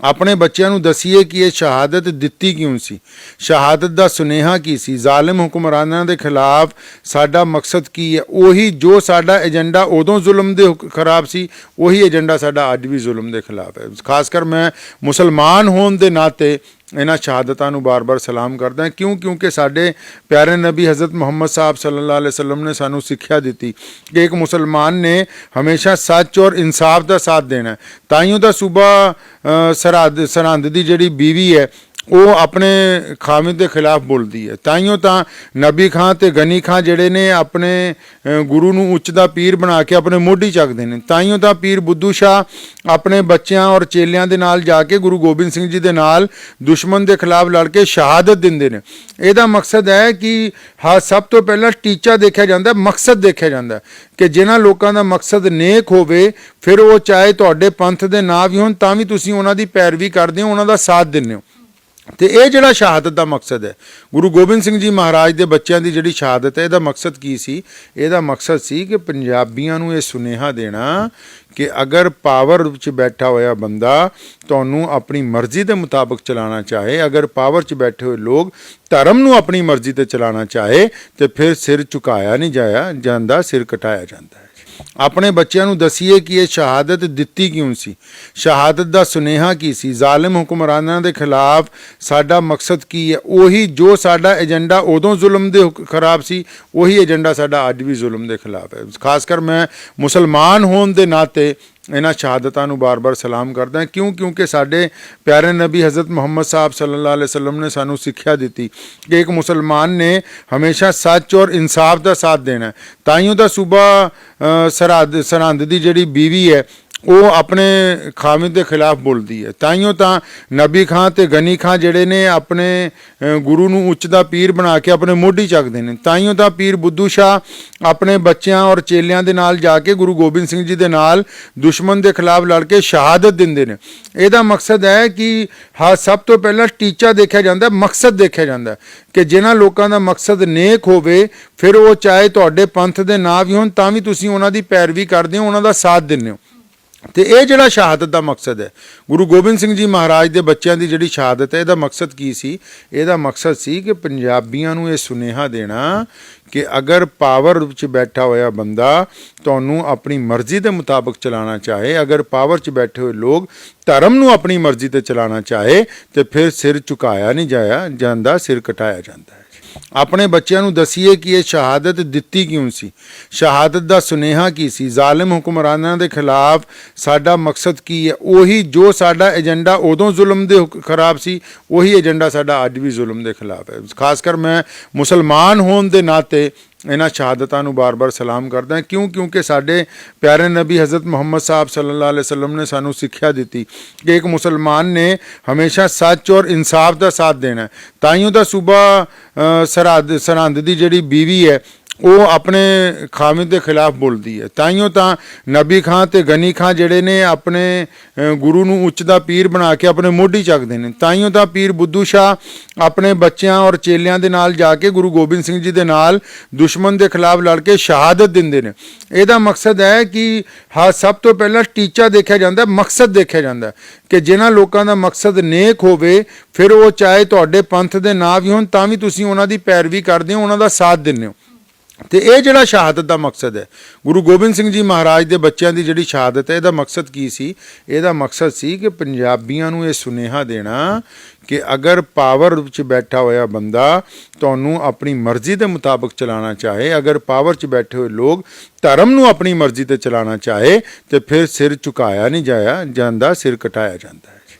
ਆਪਣੇ ਬੱਚਿਆਂ ਨੂੰ ਦਸੀਏ ਕਿ ਇਹ ਸ਼ਹਾਦਤ ਦਿੱਤੀ ਕਿਉਂ ਸੀ? ਸ਼ਹਾਦਤ ਦਾ ਸੁਨੇਹਾ ਕੀ ਸੀ? ਜ਼ਾਲਿਮ ਹੁਕਮਰਾਨਾਂ ਦੇ ਖਿਲਾਫ ਸਾਡਾ ਮਕਸਦ ਕੀ ਹੈ? ਉਹੀ ਜੋ ਸਾਡਾ ਏਜੰਡਾ ਉਦੋਂ ਜ਼ੁਲਮ ਦੇ ਖਰਾਬ ਸੀ, ਉਹੀ ਏਜੰਡਾ ਸਾਡਾ ਅੱਜ ਵੀ ਜ਼ੁਲਮ ਦੇ ਖਿਲਾਫ ਹੈ। ਖਾਸ ਕਰ ਮੈਂ ਮੁਸਲਮਾਨ ਹੋਣ ਦੇ ਨਾਤੇ ਇਹਨਾਂ ਸ਼ਹਾਦਤਾਂ ਨੂੰ ਬਾਰ-ਬਾਰ ਸਲਾਮ ਕਰਦਾ ਹਾਂ। ਕਿਉਂ? ਕਿਉਂਕਿ ਸਾਡੇ ਪਿਆਰੇ ਨਬੀ ਹਜ਼ਰਤ ਮੁਹੰਮਦ ਸਾਹਿਬ ਸੱਲੱਲਾਹੁ ਅਲੈਹਿ ਵਸੱਲਮ ਨੇ ਸਾਨੂੰ ਸਿੱਖਿਆ ਦਿੱਤੀ ਕਿ ਇੱਕ ਮੁਸਲਮਾਨ ਨੇ ਹਮੇਸ਼ਾ ਸੱਚ ਔਰ ਇਨਸਾਫ ਦਾ ਸਾਥ ਦੇਣਾ ਹੈ। ਤਾਈਓ ਦਾ ਸੂਬਾ ਅ, ਸਰਹੱਦ ਸਰਹੰਦ ਦੀ ਜਿਹੜੀ ਬੀਵੀ ਹੈ ਉਹ ਆਪਣੇ ਖਾਮਿਦ ਦੇ ਖਿਲਾਫ ਬੋਲਦੀ ਹੈ। ਤਾਈਓ ਤਾਂ ਨਬੀ ਖਾਂ ਤੇ ਗਨੀ ਖਾਂ ਜਿਹੜੇ ਨੇ ਆਪਣੇ ਗੁਰੂ ਨੂੰ ਉੱਚ ਦਾ ਪੀਰ ਬਣਾ ਕੇ ਆਪਣੇ ਮੋਢੀ ਚੱਕਦੇ ਨੇ। ਤਾਈਓ ਤਾਂ ਪੀਰ ਬੁੱਧੂ ਸ਼ਾਹ ਆਪਣੇ ਬੱਚਿਆਂ ਔਰ ਚੇਲਿਆਂ ਦੇ ਨਾਲ ਜਾ ਕੇ ਗੁਰੂ ਗੋਬਿੰਦ ਸਿੰਘ ਜੀ ਦੇ ਨਾਲ ਦੁਸ਼ਮਣ ਦੇ ਖਿਲਾਫ ਲੜ ਕੇ ਸ਼ਹਾਦਤ ਦਿੰਦੇ ਨੇ। ਇਹਦਾ ਮਕਸਦ ਹੈ ਕਿ ਹਾਂ, ਸਭ ਤੋਂ ਪਹਿਲਾਂ ਟੀਚਾ ਦੇਖਿਆ ਜਾਂਦਾ, ਮਕਸਦ ਦੇਖਿਆ ਜਾਂਦਾ ਕਿ ਜਿਨ੍ਹਾਂ ਲੋਕਾਂ ਦਾ ਮਕਸਦ ਨੇਕ ਹੋਵੇ, ਫਿਰ ਉਹ ਚਾਹੇ ਤੁਹਾਡੇ ਪੰਥ ਦੇ ਨਾ ਵੀ ਹੋਣ, ਤਾਂ ਵੀ ਤੁਸੀਂ ਉਹਨਾਂ ਦੀ ਪੈਰਵੀ ਕਰਦੇ ਹੋ, ਉਹਨਾਂ ਦਾ ਸਾਥ ਦਿੰਦੇ ਹੋ। ਤੇ ਇਹ ਜਿਹੜਾ ਸ਼ਹਾਦਤ ਦਾ ਮਕਸਦ ਹੈ, ਗੁਰੂ ਗੋਬਿੰਦ ਸਿੰਘ ਜੀ ਮਹਾਰਾਜ ਦੇ ਬੱਚਿਆਂ ਦੀ ਜਿਹੜੀ ਸ਼ਹਾਦਤ ਹੈ, ਇਹਦਾ ਮਕਸਦ ਕੀ ਸੀ? ਇਹਦਾ ਮਕਸਦ ਸੀ ਕਿ ਪੰਜਾਬੀਆਂ ਨੂੰ ਇਹ ਸੁਨੇਹਾ ਦੇਣਾ ਕਿ ਅਗਰ ਪਾਵਰ ਵਿੱਚ ਬੈਠਾ ਹੋਇਆ ਬੰਦਾ ਤੁਹਾਨੂੰ ਆਪਣੀ ਮਰਜ਼ੀ ਦੇ ਮੁਤਾਬਕ ਚਲਾਉਣਾ ਚਾਹੇ, ਅਗਰ ਪਾਵਰ 'ਚ ਬੈਠੇ ਹੋਏ ਲੋਕ ਧਰਮ ਨੂੰ ਆਪਣੀ ਮਰਜ਼ੀ ਤੇ ਚਲਾਉਣਾ ਚਾਹੇ, ਤੇ ਫਿਰ ਸਿਰ ਝੁਕਾਇਆ ਨਹੀਂ ਜਾਇਆ ਜਾਂਦਾ, ਸਿਰ ਕਟਾਇਆ ਜਾਂਦਾ ਹੈ। ਆਪਣੇ ਬੱਚਿਆਂ ਨੂੰ ਦਸੀਏ ਕਿ ਇਹ ਸ਼ਹਾਦਤ ਦਿੱਤੀ ਕਿਉਂ ਸੀ? ਸ਼ਹਾਦਤ ਦਾ ਸੁਨੇਹਾ ਕੀ ਸੀ? ਜ਼ਾਲਿਮ ਹੁਕਮਰਾਨਾਂ ਦੇ ਖਿਲਾਫ ਸਾਡਾ ਮਕਸਦ ਕੀ ਹੈ? ਉਹੀ ਜੋ ਸਾਡਾ ਏਜੰਡਾ ਉਦੋਂ ਜ਼ੁਲਮ ਦੇ ਖਰਾਬ ਸੀ, ਉਹੀ ਏਜੰਡਾ ਸਾਡਾ ਅੱਜ ਵੀ ਜ਼ੁਲਮ ਦੇ ਖਿਲਾਫ ਹੈ। ਖਾਸ ਕਰ ਮੈਂ ਮੁਸਲਮਾਨ ਹੋਣ ਦੇ ਨਾਤੇ ਇਹਨਾਂ ਸ਼ਹਾਦਤਾਂ ਨੂੰ ਬਾਰ-ਬਾਰ ਸਲਾਮ ਕਰਦਾ ਕਿਉਂ? ਕਿਉਂਕਿ ਸਾਡੇ ਪਿਆਰੇ ਨਬੀ ਹਜ਼ਰਤ ਮੁਹੰਮਦ ਸਾਹਿਬ ਸੱਲੱਲਾਹੁ ਅਲੈਹਿ ਵਸੱਲਮ ਨੇ ਸਾਨੂੰ ਸਿੱਖਿਆ ਦਿੱਤੀ ਕਿ ਇੱਕ ਮੁਸਲਮਾਨ ਨੇ ਹਮੇਸ਼ਾ ਸੱਚ ਔਰ ਇਨਸਾਫ ਦਾ ਸਾਥ ਦੇਣਾ ਹੈ। ਤਾਈਓ ਦਾ ਸੂਬਾ ਸਰਹੱਦ ਸਰਹੰਦ ਦੀ ਜਿਹੜੀ ਬੀਵੀ ਹੈ ਉਹ ਆਪਣੇ ਖਾਮਿਦ ਦੇ ਖਿਲਾਫ ਬੋਲਦੀ ਹੈ। ਤਾਈਓ ਤਾਂ ਨਬੀ ਖਾਂ ਤੇ ਗਨੀ ਖਾਂ ਜਿਹੜੇ ਨੇ ਆਪਣੇ ਗੁਰੂ ਨੂੰ ਉੱਚ ਦਾ ਪੀਰ ਬਣਾ ਕੇ ਆਪਣੇ ਮੋਢੀ ਚੱਕਦੇ ਨੇ। ਤਾਈਓ ਤਾਂ ਪੀਰ ਬੁੱਧੂ ਸ਼ਾਹ ਆਪਣੇ ਬੱਚਿਆਂ ਔਰ ਚੇਲਿਆਂ ਦੇ ਨਾਲ ਜਾ ਕੇ ਗੁਰੂ ਗੋਬਿੰਦ ਸਿੰਘ ਜੀ ਦੇ ਨਾਲ ਦੁਸ਼ਮਣ ਦੇ ਖਿਲਾਫ ਲੜ ਕੇ ਸ਼ਹਾਦਤ ਦਿੰਦੇ ਨੇ। ਇਹਦਾ ਮਕਸਦ ਹੈ ਕਿ ਹਾਂ, ਸਭ ਤੋਂ ਪਹਿਲਾਂ ਟੀਚਾ ਦੇਖਿਆ ਜਾਂਦਾ, ਮਕਸਦ ਦੇਖਿਆ ਜਾਂਦਾ। ਕਿ ਜਿਨ੍ਹਾਂ ਲੋਕਾਂ ਦਾ ਮਕਸਦ ਨੇਕ ਹੋਵੇ, ਫਿਰ ਉਹ ਚਾਹੇ ਤੁਹਾਡੇ ਪੰਥ ਦੇ ਨਾ ਵੀ ਹੋਣ, ਤਾਂ ਵੀ ਤੁਸੀਂ ਉਹਨਾਂ ਦੀ ਪੈਰਵੀ ਕਰਦੇ ਹੋ, ਉਹਨਾਂ ਦਾ ਸਾਥ ਦਿੰਦੇ ਹੋ। ਤੇ ਇਹ ਜਿਹੜਾ ਸ਼ਹਾਦਤ ਦਾ ਮਕਸਦ ਹੈ, ਗੁਰੂ ਗੋਬਿੰਦ ਸਿੰਘ ਜੀ ਮਹਾਰਾਜ ਦੇ ਬੱਚਿਆਂ ਦੀ ਜਿਹੜੀ ਸ਼ਹਾਦਤ ਹੈ, ਇਹਦਾ ਮਕਸਦ ਕੀ ਸੀ? ਇਹਦਾ ਮਕਸਦ ਸੀ ਕਿ ਪੰਜਾਬੀਆਂ ਨੂੰ ਇਹ ਸੁਨੇਹਾ ਦੇਣਾ ਕਿ ਅਗਰ ਪਾਵਰ ਵਿੱਚ ਬੈਠਾ ਹੋਇਆ ਬੰਦਾ ਤੁਹਾਨੂੰ ਆਪਣੀ ਮਰਜ਼ੀ ਦੇ ਮੁਤਾਬਕ ਚਲਾਉਣਾ ਚਾਹੇ, ਅਗਰ ਪਾਵਰ 'ਚ ਬੈਠੇ ਹੋਏ ਲੋਕ ਧਰਮ ਨੂੰ ਆਪਣੀ ਮਰਜ਼ੀ ਤੇ ਚਲਾਉਣਾ ਚਾਹੇ, ਤੇ ਫਿਰ ਸਿਰ ਝੁਕਾਇਆ ਨਹੀਂ ਜਾਇਆ ਜਾਂਦਾ, ਸਿਰ ਕਟਾਇਆ ਜਾਂਦਾ ਹੈ। ਆਪਣੇ ਬੱਚਿਆਂ ਨੂੰ ਦਸੀਏ ਕਿ ਇਹ ਸ਼ਹਾਦਤ ਦਿੱਤੀ ਕਿਉਂ ਸੀ? ਸ਼ਹਾਦਤ ਦਾ ਸੁਨੇਹਾ ਕੀ ਸੀ? ਜ਼ਾਲਿਮ ਹੁਕਮਰਾਨਾਂ ਦੇ ਖਿਲਾਫ ਸਾਡਾ ਮਕਸਦ ਕੀ ਹੈ? ਉਹੀ ਜੋ ਸਾਡਾ ਏਜੰਡਾ ਉਦੋਂ ਜ਼ੁਲਮ ਦੇ ਖਰਾਬ ਸੀ, ਉਹੀ ਏਜੰਡਾ ਸਾਡਾ ਅੱਜ ਵੀ ਜ਼ੁਲਮ ਦੇ ਖਿਲਾਫ ਹੈ। ਖਾਸ ਕਰ ਮੈਂ ਮੁਸਲਮਾਨ ਹੋਣ ਦੇ ਨਾਤੇ ਇਹਨਾਂ ਸ਼ਹਾਦਤਾਂ ਨੂੰ ਬਾਰ-ਬਾਰ ਸਲਾਮ ਕਰਦਾ ਹਾਂ। ਕਿਉਂ? ਕਿਉਂਕਿ ਸਾਡੇ ਪਿਆਰੇ ਨਬੀ ਹਜ਼ਰਤ ਮੁਹੰਮਦ ਸਾਹਿਬ ਸੱਲੱਲਾਹੁ ਅਲੈਹਿ ਵਸੱਲਮ ਨੇ ਸਾਨੂੰ ਸਿੱਖਿਆ ਦਿੱਤੀ ਕਿ ਇੱਕ ਮੁਸਲਮਾਨ ਨੇ ਹਮੇਸ਼ਾ ਸੱਚ ਔਰ ਇਨਸਾਫ ਦਾ ਸਾਥ ਦੇਣਾ ਹੈ। ਤਾਈਓ ਤਾਂ ਸੂਬਾ ਸਰਹੱਦ ਸਰਹੰਦ ਦੀ ਜਿਹੜੀ ਬੀਵੀ ਹੈ ਉਹ ਆਪਣੇ ਖਾਮਿਦ ਦੇ ਖਿਲਾਫ ਬੋਲਦੀ ਹੈ। ਤਾਈਓ ਤਾਂ ਨਬੀ ਖਾਂ ਤੇ ਗਨੀ ਖਾਂ ਜਿਹੜੇ ਨੇ ਆਪਣੇ ਗੁਰੂ ਨੂੰ ਉੱਚ ਦਾ ਪੀਰ ਬਣਾ ਕੇ ਆਪਣੇ ਮੋਢੀ ਚੱਕਦੇ ਨੇ। ਤਾਈਓ ਤਾਂ ਪੀਰ ਬੁੱਧੂ ਸ਼ਾਹ ਆਪਣੇ ਬੱਚਿਆਂ ਔਰ ਚੇਲਿਆਂ ਦੇ ਨਾਲ ਜਾ ਕੇ ਗੁਰੂ ਗੋਬਿੰਦ ਸਿੰਘ ਜੀ ਦੇ ਨਾਲ ਦੁਸ਼ਮਣ ਦੇ ਖਿਲਾਫ ਲੜ ਕੇ ਸ਼ਹਾਦਤ ਦਿੰਦੇ ਨੇ। ਇਹਦਾ ਮਕਸਦ ਹੈ ਕਿ ਹਾਂ, ਸਭ ਤੋਂ ਪਹਿਲਾਂ ਟੀਚਾ ਦੇਖਿਆ ਜਾਂਦਾ, ਮਕਸਦ ਦੇਖਿਆ ਜਾਂਦਾ। ਕਿ ਜਿਨ੍ਹਾਂ ਲੋਕਾਂ ਦਾ ਮਕਸਦ ਨੇਕ ਹੋਵੇ, ਫਿਰ ਉਹ ਚਾਹੇ ਤੁਹਾਡੇ ਪੰਥ ਦੇ ਨਾ ਵੀ ਹੋਣ, ਤਾਂ ਵੀ ਤੁਸੀਂ ਉਹਨਾਂ ਦੀ ਪੈਰਵੀ ਕਰਦੇ ਹੋ, ਉਹਨਾਂ ਦਾ ਸਾਥ ਦਿੰਦੇ ਹੋ। ਤੇ ਇਹ ਜਿਹੜਾ ਸ਼ਹਾਦਤ ਦਾ ਮਕਸਦ ਹੈ, ਗੁਰੂ ਗੋਬਿੰਦ ਸਿੰਘ ਜੀ ਮਹਾਰਾਜ ਦੇ ਬੱਚਿਆਂ ਦੀ ਜਿਹੜੀ ਸ਼ਹਾਦਤ ਹੈ, ਇਹਦਾ ਮਕਸਦ ਕੀ ਸੀ? ਇਹਦਾ ਮਕਸਦ ਸੀ ਕਿ ਪੰਜਾਬੀਆਂ ਨੂੰ ਇਹ ਸੁਨੇਹਾ ਦੇਣਾ ਕਿ ਅਗਰ ਪਾਵਰ ਵਿੱਚ ਬੈਠਾ ਹੋਇਆ ਬੰਦਾ ਤੁਹਾਨੂੰ ਆਪਣੀ ਮਰਜ਼ੀ ਦੇ ਮੁਤਾਬਕ ਚਲਾਉਣਾ ਚਾਹੇ, ਅਗਰ ਪਾਵਰ 'ਚ ਬੈਠੇ ਹੋਏ ਲੋਕ ਧਰਮ ਨੂੰ ਆਪਣੀ ਮਰਜ਼ੀ ਤੇ ਚਲਾਉਣਾ ਚਾਹੇ, ਤੇ ਫਿਰ ਸਿਰ ਝੁਕਾਇਆ ਨਹੀਂ ਜਾਇਆ ਜਾਂਦਾ, ਸਿਰ ਕਟਾਇਆ ਜਾਂਦਾ ਹੈ।